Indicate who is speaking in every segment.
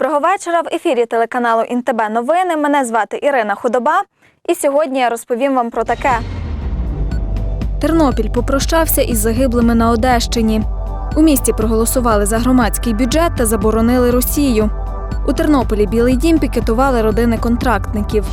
Speaker 1: Доброго вечора. В ефірі телеканалу Інтебе новини. Мене звати Ірина Худоба. І сьогодні я розповім вам про таке. Тернопіль попрощався із загиблими на Одещині. У місті проголосували за громадський бюджет та заборонили Росію. У Тернополі Білий дім пікетували родини контрактників.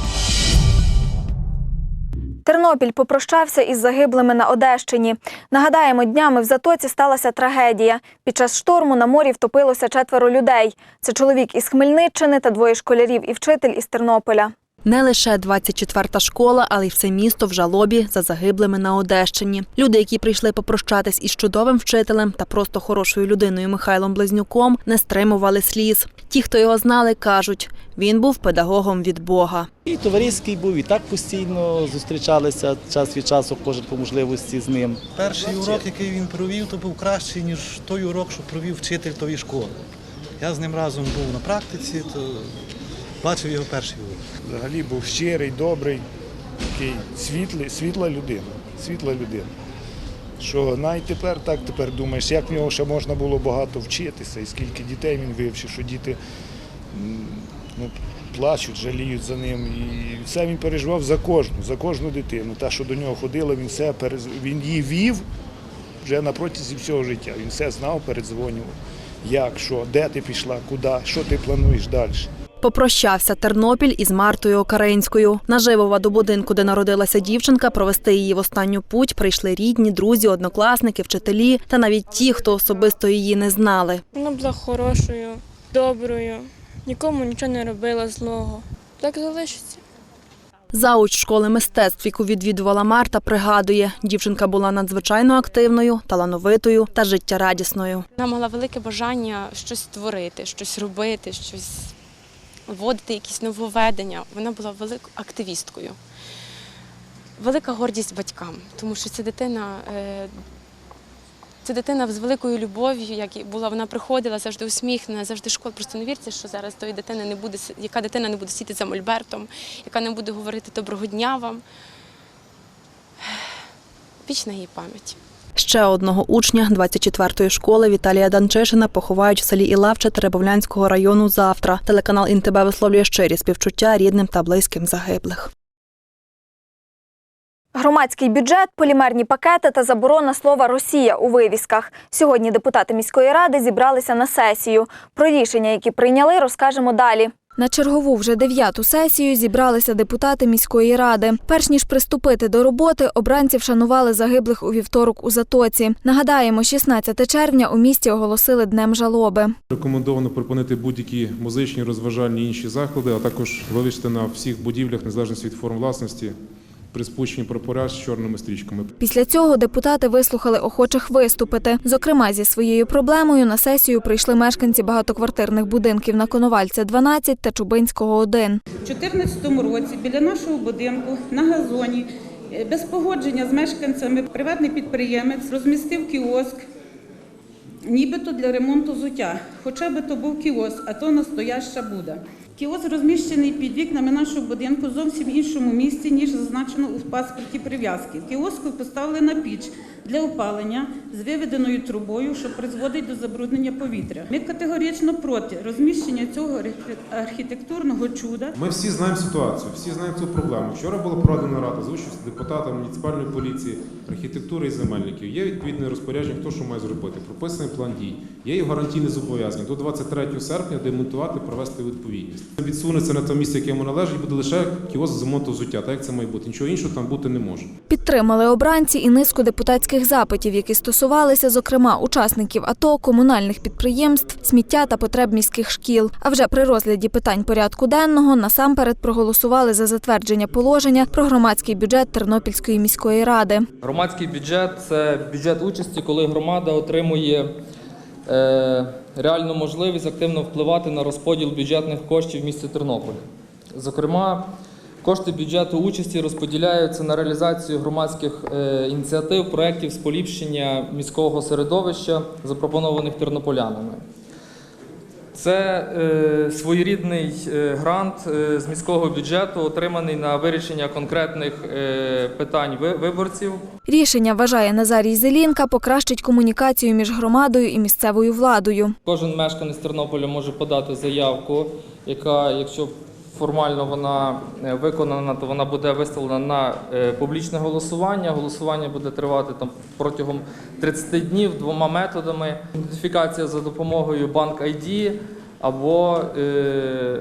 Speaker 1: Тернопіль попрощався із загиблими на Одещині. Нагадаємо, днями в Затоці сталася трагедія. Під час шторму на морі втопилося четверо людей. Це чоловік із Хмельниччини та двоє школярів і вчитель із Тернополя.
Speaker 2: Не лише 24-та школа, але й все місто в жалобі за загиблими на Одещині. Люди, які прийшли попрощатись із чудовим вчителем та просто хорошою людиною Михайлом Близнюком, не стримували сліз. Ті, хто його знали, кажуть, він був педагогом від Бога.
Speaker 3: І товариський був, і так постійно зустрічалися час від часу, кожен по можливості з ним.
Speaker 4: Перший урок, який він провів, то був кращий, ніж той урок, що провів вчитель тої школи. Я з ним разом був на практиці, то бачив його перший урок.
Speaker 5: Взагалі був щирий, добрий, такий світлий, світла людина. Світла людина. Що навіть тепер так тепер думаєш, як в нього ще можна було багато вчитися, і скільки дітей він вивчив, що діти ну, плачуть, жаліють за ним. І все він переживав за кожну, за кожну дитину. Та, що до нього ходила, він все перез... він її вів вже на протязі всього життя. Він все знав, передзвонював. Як, що, де ти пішла, куди, що ти плануєш далі.
Speaker 2: Попрощався Тернопіль із Мартою Окаринською. Наживова до будинку, де народилася дівчинка, провести її в останню путь прийшли рідні, друзі, однокласники, вчителі та навіть ті, хто особисто її не знали.
Speaker 6: Вона була хорошою, доброю, нікому нічого не робила злого. Так залишиться.
Speaker 2: Зауч школи мистецтв, яку відвідувала Марта, пригадує, дівчинка була надзвичайно активною, талановитою та життєрадісною.
Speaker 7: Вона мала велике бажання щось творити, щось робити, щось вводити якісь нововведення. Вона була великою активісткою. Велика гордість батькам, тому що ця дитина. Це дитина з великою любов'ю, як і була, вона приходила завжди усміхнена, завжди школа. Просто не вірте, що зараз тої дитини не буде, яка дитина не буде сидіти за мольбертом, яка не буде говорити доброго дня вам. Вічна її пам'ять.
Speaker 2: Ще одного учня 24-ї школи Віталія Данчишина поховають в селі Ілавче Теребовлянського району завтра. Телеканал Інтебе висловлює щирі співчуття рідним та близьким загиблих.
Speaker 1: Громадський бюджет, полімерні пакети та заборона слова Росія у вивісках. Сьогодні депутати міської ради зібралися на сесію. Про рішення, які прийняли, розкажемо далі. На чергову вже дев'яту сесію зібралися депутати міської ради. Перш ніж приступити до роботи, обранці вшанували загиблих у вівторок у Затоці. Нагадаємо, 16 червня у місті оголосили днем жалоби.
Speaker 8: Рекомендовано припинити будь-які музичні, розважальні інші заклади, а також вивести на всіх будівлях, незалежно від форм власності, при спущенні прапора з чорними стрічками.
Speaker 1: Після цього депутати вислухали охочих виступити. Зокрема, зі своєю проблемою на сесію прийшли мешканці багатоквартирних будинків на Коновальця 12 та Чубинського 1.
Speaker 9: У 2014 році біля нашого будинку на газоні е, без погодження з мешканцями приватний підприємець розмістив кіоск, нібито для ремонту взуття. Хоча би то був кіоск, а то настояща буда. Кіоск розміщений під вікнами нашого будинку зовсім іншому місці, ніж зазначено у паспорті прив'язки. Кіоску поставлена піч для опалення з виведеною трубою, що призводить до забруднення повітря. Ми категорично проти розміщення цього архітектурного чуда
Speaker 8: Ми всі знаємо ситуацію, всі знаємо цю проблему. Вчора була проведена рада з участю депутата муніципальної поліції, архітектури і земельників. Є відповідне розпорядження, хто що має зробити. Прописаний план дій. Є і гарантійне зобов'язання до 23 серпня демонтувати, привести у відповідність. Відсунеться на те місце, яке йому належить, буде лише кіоск з ремонту взуття. Так як це має бути. Нічого іншого там бути не може.
Speaker 1: Підтримали обранці і низку депутатських запитів, які стосувалися, зокрема, учасників АТО, комунальних підприємств, сміття та потреб міських шкіл. А вже при розгляді питань порядку денного насамперед проголосували за затвердження положення про громадський бюджет Тернопільської міської ради.
Speaker 10: Громадський бюджет це бюджет участі, коли громада отримує е, реальну можливість активно впливати на розподіл бюджетних коштів в місті Тернополі. Зокрема, кошти бюджету участі розподіляються на реалізацію громадських е, ініціатив, проєктів з поліпшення міського середовища, запропонованих тернополянами. Це е, своєрідний е, грант з міського бюджету, отриманий на вирішення конкретних е, питань виборців.
Speaker 1: Рішення, вважає Назарій Зелінка, покращить комунікацію між громадою і місцевою владою.
Speaker 10: Кожен мешканець Тернополя може подати заявку, яка, якщо формально вона е, виконана, то вона буде виставлена на е, публічне голосування. Голосування буде тривати там протягом 30 днів двома методами: ідентифікація за допомогою банк ID або е,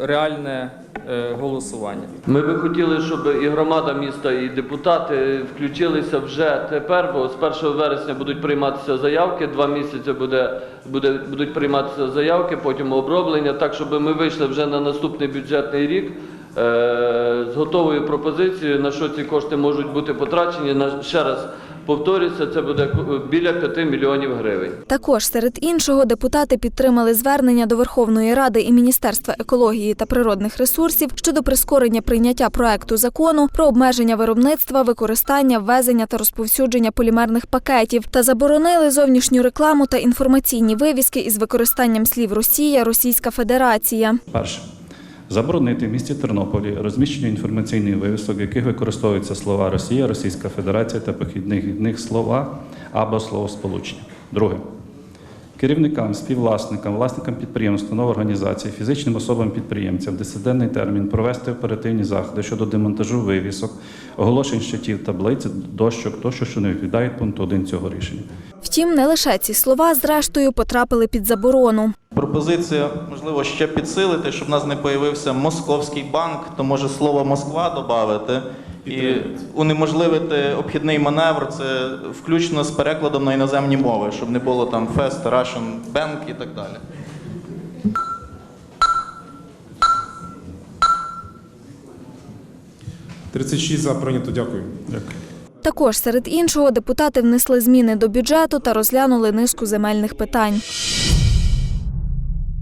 Speaker 10: реальне е, голосування.
Speaker 11: Ми би хотіли, щоб і громада міста, і депутати включилися вже тепер, бо з 1 вересня будуть прийматися заявки. Два місяці буде, буде, будуть прийматися заявки, потім оброблення, так щоб ми вийшли вже на наступний бюджетний рік. е, З готовою пропозицією, на що ці кошти можуть бути потрачені. На ще раз повторюся, це буде біля 5 мільйонів гривень.
Speaker 1: Також серед іншого депутати підтримали звернення до Верховної Ради і Міністерства екології та природних ресурсів щодо прискорення прийняття проекту закону про обмеження виробництва, використання, ввезення та розповсюдження полімерних пакетів та заборонили зовнішню рекламу та інформаційні вивіски із використанням слів Росія, Російська Федерація.
Speaker 12: Перше. Заборонити в місті Тернополі розміщення інформаційних вивісок, в яких використовуються слова Росія, Російська Федерація та похідних від них слова або словосполучення. Друге. Керівникам, співвласникам, власникам підприємств, установ організацій, фізичним особам-підприємцям в десятиденний термін провести оперативні заходи щодо демонтажу вивісок, оголошень щитів, таблиць, дощок тощо, що не відповідають пункту 1 цього рішення.
Speaker 1: Втім, не лише ці слова, зрештою, потрапили під заборону.
Speaker 13: Пропозиція, можливо, ще підсилити, щоб в нас не появився московський банк, то може слово Москва додати і унеможливити обхідний маневр, це включно з перекладом на іноземні мови, щоб не було там Fest, Russian Bank і так далі.
Speaker 8: – 36 за прийнято. Дякую.
Speaker 12: Дякую.
Speaker 1: Також серед іншого депутати внесли зміни до бюджету та розглянули низку земельних питань.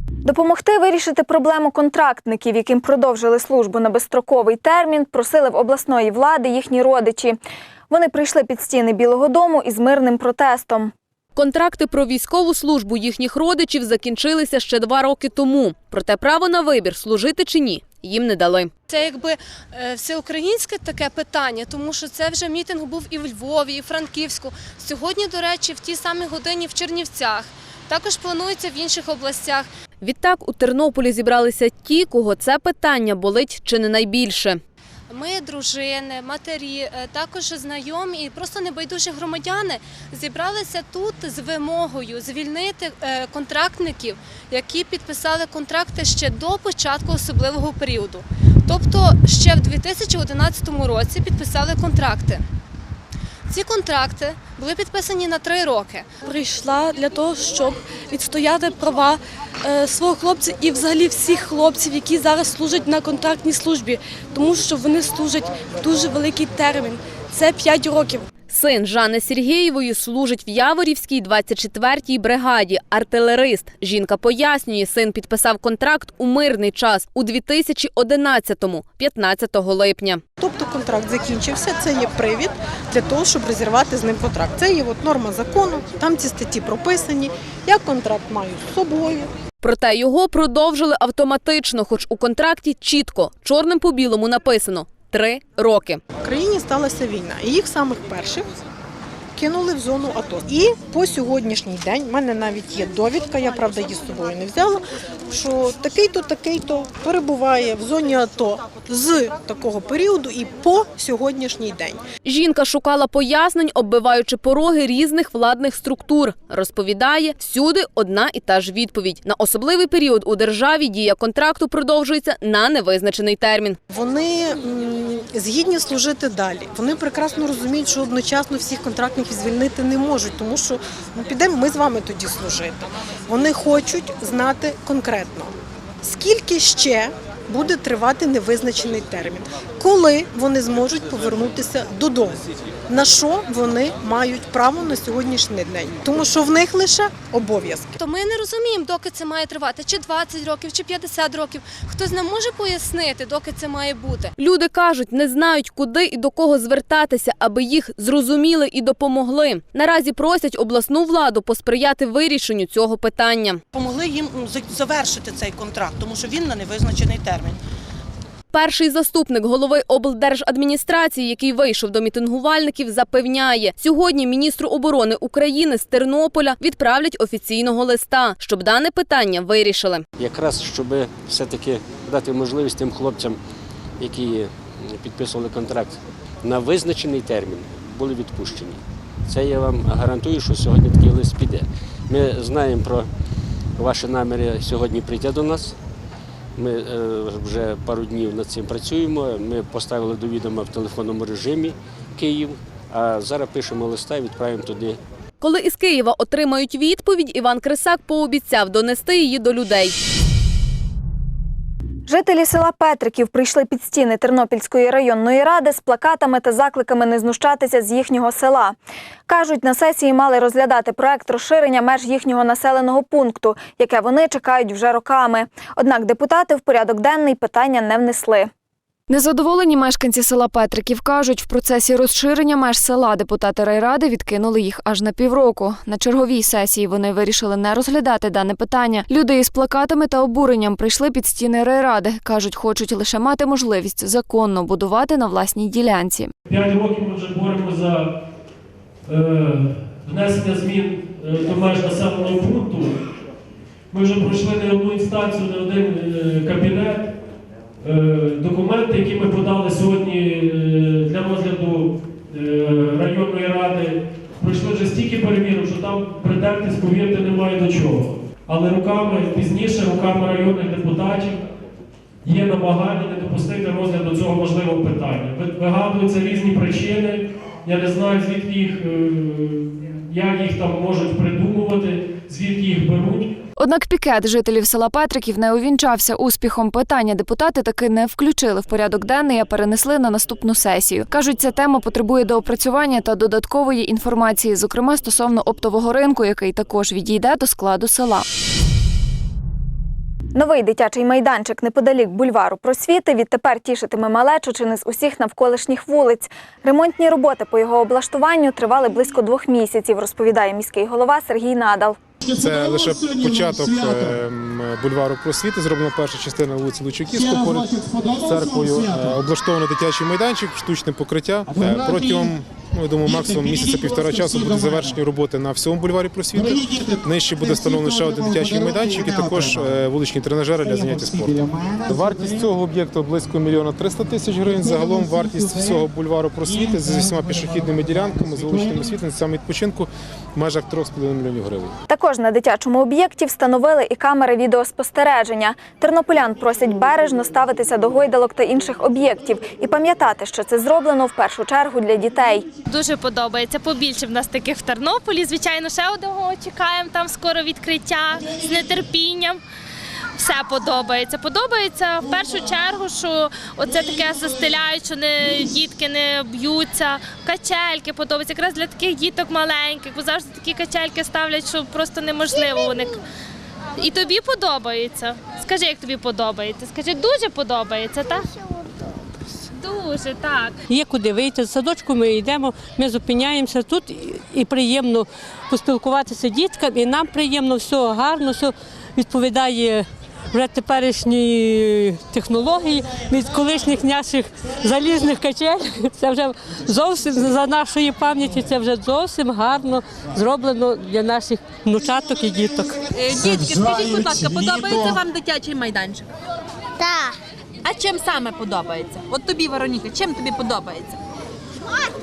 Speaker 1: Допомогти вирішити проблему контрактників, яким продовжили службу на безстроковий термін, просили в обласної влади їхні родичі. Вони прийшли під стіни Білого Дому із мирним протестом.
Speaker 14: Контракти про військову службу їхніх родичів закінчилися ще два роки тому. Проте право на вибір служити чи ні їм не дали.
Speaker 15: Це якби е, всеукраїнське таке питання, тому що це вже мітинг був і в Львові, і в Франківську. Сьогодні, до речі, в тій самій годині в Чернівцях. Також планується в інших областях.
Speaker 14: Відтак у Тернополі зібралися ті, кого це питання болить чи не найбільше.
Speaker 15: Ми, дружини, матері, е, також знайомі і просто небайдужі громадяни зібралися тут з вимогою звільнити е, контрактників, які підписали контракти ще до початку особливого періоду. Тобто ще в 2011 році підписали контракти. Ці контракти були підписані на три роки.
Speaker 6: Прийшла для того, щоб відстояти права е, свого хлопця і взагалі всіх хлопців, які зараз служать на контрактній службі, тому що вони служать дуже великий термін. Це 5 років.
Speaker 14: Син Жанни Сергієвої служить в Яворівській 24-й бригаді, артилерист. Жінка пояснює, син підписав контракт у мирний час у 2011-му, 15 липня.
Speaker 16: Тобто контракт закінчився, це є привід для того, щоб розірвати з ним контракт. Це є от норма закону, там ці статті прописані. Я контракт маю з собою.
Speaker 14: Проте його продовжили автоматично, хоч у контракті чітко, чорним по білому написано – три роки.
Speaker 16: В країні сталася війна, і їх самих перших кинули в зону АТО. І по сьогоднішній день в мене навіть є довідка, я правда її з собою не взяла. Що такий-то, такий-то перебуває в зоні АТО з такого періоду і по сьогоднішній день.
Speaker 14: Жінка шукала пояснень, оббиваючи пороги різних владних структур. Розповідає, всюди одна і та ж відповідь. На особливий період у державі дія контракту продовжується на невизначений термін.
Speaker 16: Вони згідні служити далі. Вони прекрасно розуміють, що одночасно всіх контрактників звільнити не можуть, тому що ну, підемо ми з вами тоді служити. Вони хочуть знати конкретно, скільки ще буде тривати невизначений термін. Коли вони зможуть повернутися додому. На що вони мають право на сьогоднішній день? Тому що в них лише обов'язки.
Speaker 15: То ми не розуміємо, доки це має тривати, чи 20 років, чи 50 років. Хтось нам може пояснити, доки це має бути.
Speaker 14: Люди кажуть, не знають, куди і до кого звертатися, аби їх зрозуміли і допомогли. Наразі просять обласну владу посприяти вирішенню цього питання.
Speaker 17: Помогли їм завершити цей контракт, тому що він на невизначений термін.
Speaker 14: Перший заступник голови облдержадміністрації, який вийшов до мітингувальників, запевняє, сьогодні міністру оборони України з Тернополя відправлять офіційного листа, щоб дане питання вирішили.
Speaker 18: якраз щоб все-таки дати можливість тим хлопцям, які підписували контракт на визначений термін, були відпущені. Це я вам гарантую, що сьогодні такий лист піде. Ми знаємо про ваші наміри сьогодні прийти до нас. Ми е, вже пару днів над цим працюємо. Ми поставили до відома в телефонному режимі Київ, а зараз пишемо листа і відправимо туди
Speaker 14: Коли із Києва отримають відповідь, Іван Крисак пообіцяв донести її до людей.
Speaker 1: Жителі села Петриків прийшли під стіни Тернопільської районної ради з плакатами та закликами не знущатися з їхнього села. Кажуть, на сесії мали розглядати проект розширення меж їхнього населеного пункту, яке вони чекають вже роками. Однак депутати в порядок денний питання не внесли.
Speaker 19: Незадоволені мешканці села Петриків кажуть, в процесі розширення меж села депутати райради відкинули їх аж на півроку. На черговій сесії вони вирішили не розглядати дане питання. Люди із плакатами та обуренням прийшли під стіни райради. кажуть, хочуть лише мати можливість законно будувати на власній ділянці.
Speaker 20: П'ять років ми вже боремо за е, внесення змін е, до меж населеного пункту. Ми вже пройшли не одну інстанцію, не один е, кабінет. Е, документи, які ми подали сьогодні е, для розгляду е, районної ради, пройшли вже стільки перевірок, що там претендентись, повірте, немає до чого. Але руками пізніше, руками районних депутатів, є намагання не допустити розгляду цього можливого питання. Вигадуються різні причини. Я не знаю, звідки їх, як їх там можуть придумувати, звідки їх беруть.
Speaker 19: Однак пікет жителів села Петриків не увінчався успіхом. Питання депутати таки не включили в порядок денний, а перенесли на наступну сесію. кажуть, ця тема потребує доопрацювання та додаткової інформації, зокрема стосовно оптового ринку, який також відійде до складу села.
Speaker 1: Новий дитячий майданчик неподалік бульвару просвіти відтепер тішитиме малечу чи не з усіх навколишніх вулиць. Ремонтні роботи по його облаштуванню тривали близько двох місяців, розповідає міський голова Сергій Надал.
Speaker 8: Це лише початок ем, бульвару просвіти. Зроблена перша частина вулиці Лучаківського поряд з церквою. Е, Облаштовано дитячий майданчик, штучне покриття. Е, Протягом ну, я думаю, максимум місяця-півтора часу буде завершені роботи на всьому бульварі просвіти. Нижче буде встановлено ще один дитячий майданчик і також е, вуличні тренажери для заняття спортом. Вартість цього об'єкту близько мільйона 300 тисяч гривень. Загалом вартість всього бульвару просвіти з усіма пішохідними ділянками, з вуличними світленцями відпочинку в межах 3,5 мільйонів гривень.
Speaker 1: Також на дитячому об'єкті встановили і камери відеоспостереження. Тернополян просять бережно ставитися до гойдалок та інших об'єктів і пам'ятати, що це зроблено в першу чергу для дітей.
Speaker 21: Дуже подобається. Побільше в нас таких в Тернополі. Звичайно, ще одного чекаємо там скоро відкриття з нетерпінням. Все подобається. Подобається в першу чергу, що оце таке застеляють, що не дітки не б'ються. Качельки подобаються. Якраз для таких діток маленьких, бо завжди такі качельки ставлять, що просто неможливо. Вони і тобі подобається. Скажи, як тобі подобається. Скажи, дуже подобається, так? Дуже так.
Speaker 22: Є куди вийти з садочку. Ми йдемо, ми зупиняємося тут і- приємно поспілкуватися з дітками. І нам приємно, все гарно, все відповідає вже теперішні технології від колишніх наших залізних качель. Це вже зовсім за нашої пам'яті. Це вже зовсім гарно зроблено для наших внучаток і діток.
Speaker 23: Дітки, скажіть, будь ласка, подобається вам дитячий майданчик?
Speaker 24: Так.
Speaker 23: А чим саме подобається? От тобі, Вероніка, чим тобі подобається?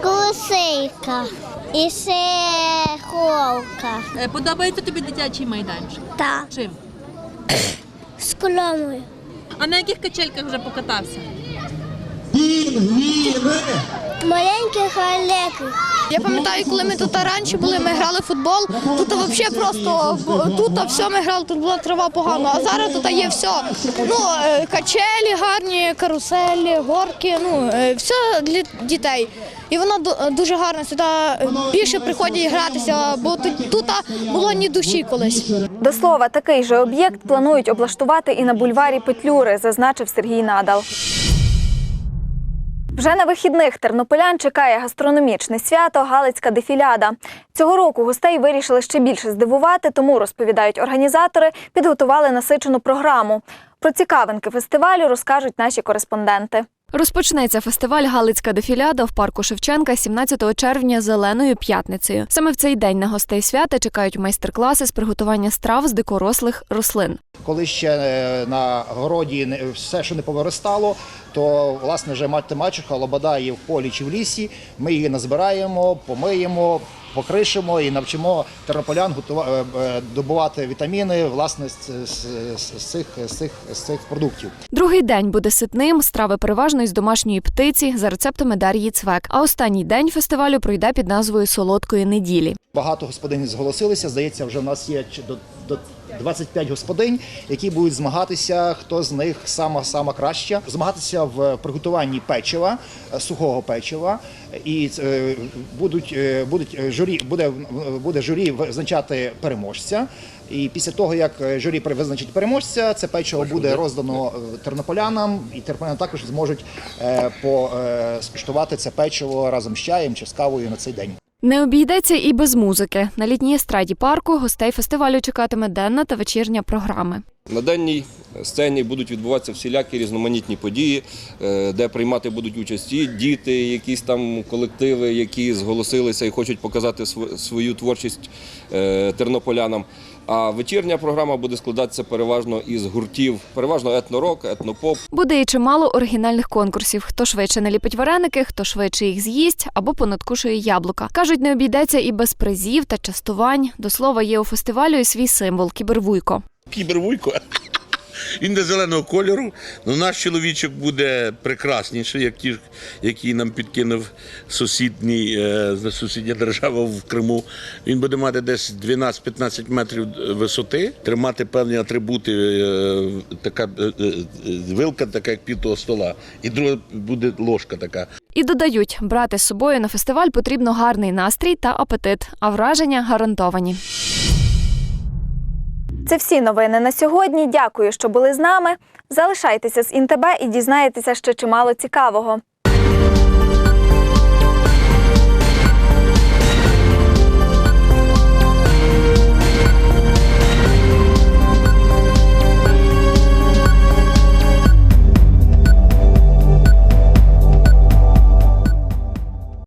Speaker 24: Кусейка. І ще холка.
Speaker 23: Е, Подобається тобі дитячий майданчик?
Speaker 24: Так.
Speaker 23: Чим?
Speaker 24: З колоною.
Speaker 23: А на яких качельках вже покатався?
Speaker 24: Маленьких великих.
Speaker 25: Я пам'ятаю, коли ми тут раніше були, ми грали в футбол. Тут взагалі просто тут все ми грали, тут була трава погана, а зараз тут є все. Ну, е, качелі гарні, каруселі, горки, ну е, все для дітей. І воно дуже гарно сюди більше приходять гратися, бо тут, тут було ні душі колись.
Speaker 1: До слова, такий же об'єкт планують облаштувати і на бульварі Петлюри, зазначив Сергій Надал. Вже на вихідних тернополян чекає гастрономічне свято Галицька дефіляда. Цього року гостей вирішили ще більше здивувати, тому розповідають організатори, підготували насичену програму. Про цікавинки фестивалю розкажуть наші кореспонденти.
Speaker 19: Розпочнеться фестиваль Галицька дефіляда в парку Шевченка 17 червня зеленою п'ятницею. Саме в цей день на гостей свята чекають майстер-класи з приготування страв з дикорослих рослин.
Speaker 26: Коли ще е, на городі все, що не повиростало, то власне вже мати мачуха, лобода є в полі чи в лісі. Ми її назбираємо, помиємо, покришимо і навчимо тернополян готува- е, е, добувати вітаміни власне з, з, з, з цих, з, цих, з цих продуктів.
Speaker 19: Другий день буде ситним, страви переважно із домашньої птиці за рецептами Дар'ї Цвек. А останній день фестивалю пройде під назвою Солодкої неділі.
Speaker 26: Багато господинь зголосилися. Здається, вже в нас є до, до 25 господинь, які будуть змагатися, хто з них сама сама краща. Змагатися в приготуванні печива, е, сухого печива. І е, будуть, е, будуть журі, буде, буде журі визначати переможця. І після того, як журі визначить переможця, це печиво буде роздано тернополянам, і тернополяни також зможуть е, по, е, скуштувати це печиво разом з чаєм чи з кавою на цей день.
Speaker 19: Не обійдеться і без музики. На літній естраді парку гостей фестивалю чекатиме денна та вечірня програми.
Speaker 27: На денній сцені будуть відбуватися всілякі різноманітні події, е, де приймати будуть участь діти, якісь там колективи, які зголосилися і хочуть показати свою творчість е, тернополянам. А вечірня програма буде складатися переважно із гуртів, переважно етнорок, етнопоп.
Speaker 19: Буде і чимало оригінальних конкурсів. Хто швидше наліпить вареники, хто швидше їх з'їсть або понадкушує яблука. Кажуть, не обійдеться і без призів та частувань. До слова, є у фестивалю і свій символ кібервуйко.
Speaker 28: Кібервуйко. Він до зеленого кольору. Ну, наш чоловічок буде прекрасніший, як ті, який нам підкинув сусідній, е, сусідня держава в Криму. Він буде мати десь 12-15 метрів висоти, тримати певні атрибути, е, така е, вилка, така як пів того стола, і друга буде ложка така.
Speaker 19: І додають, брати з собою на фестиваль потрібно гарний настрій та апетит, а враження гарантовані.
Speaker 1: Це всі новини на сьогодні. Дякую, що були з нами. Залишайтеся з Інтебе і дізнаєтеся ще чимало цікавого.